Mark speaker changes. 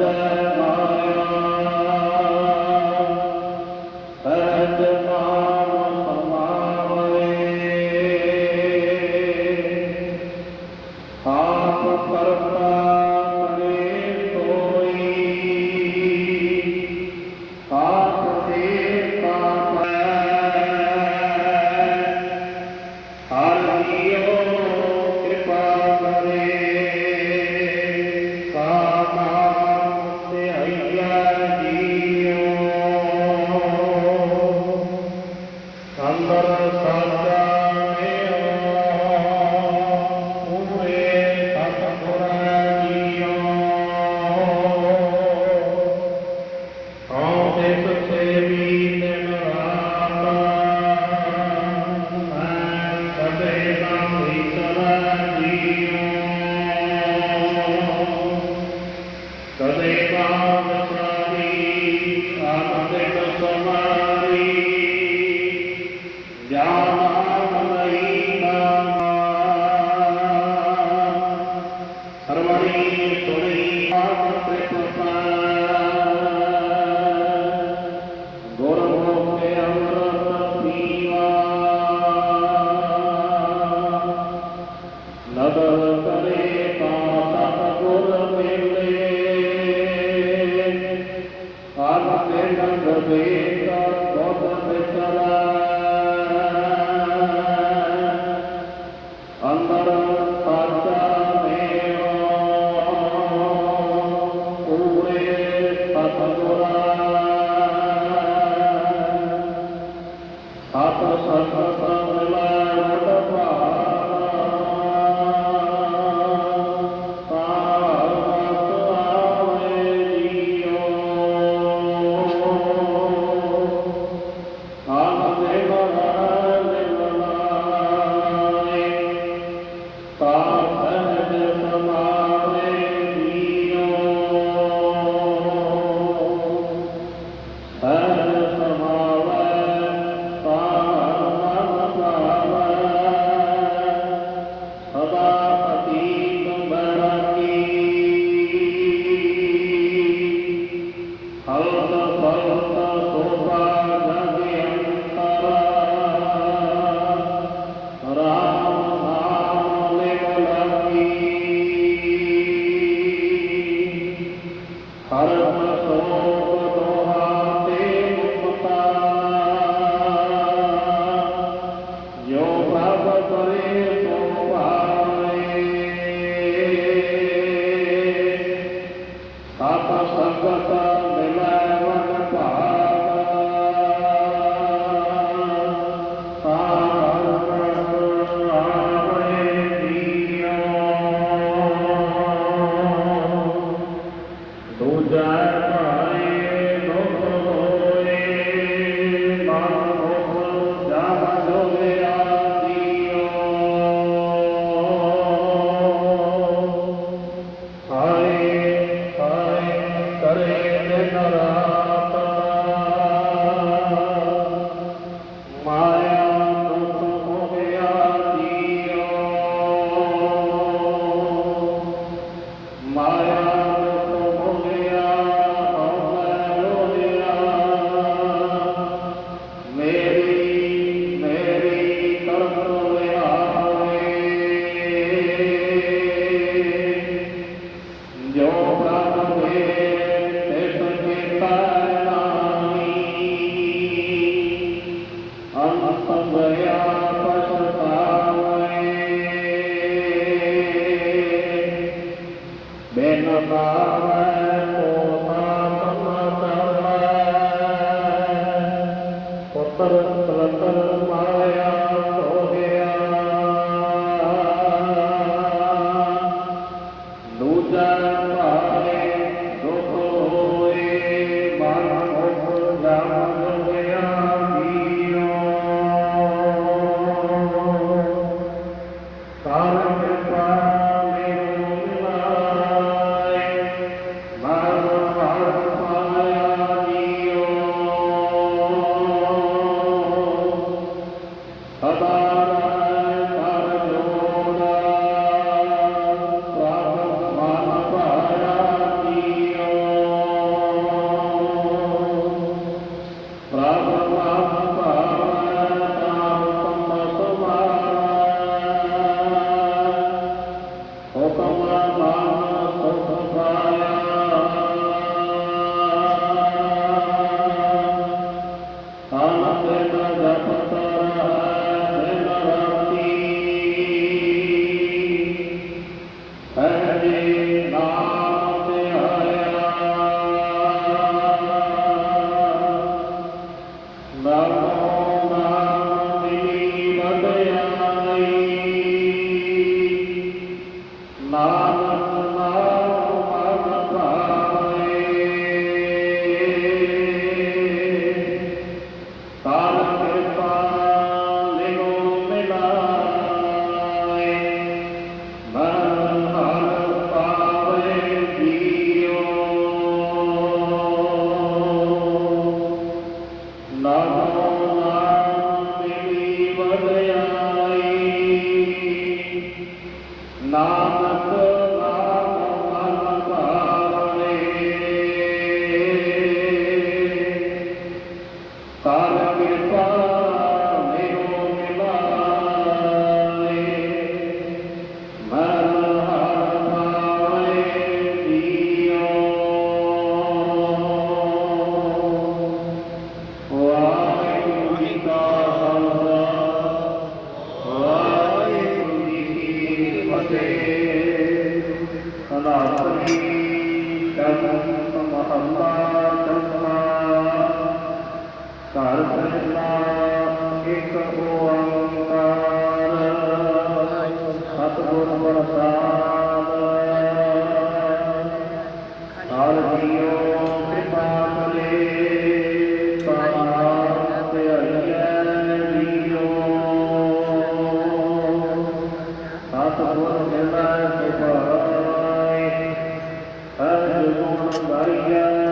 Speaker 1: Amen. Uh... Santo माया ਫਤਿਹ ਸਨਾਤਨੀ ਧਰਮ ਮਹੱਲਾ ਦਸਮਾ ਘਰ ਪਹਿਲਾ ਇੱਕ ਓੰਕਾਰ ਸਤਿਗੁਰ ਵਰਤ عليها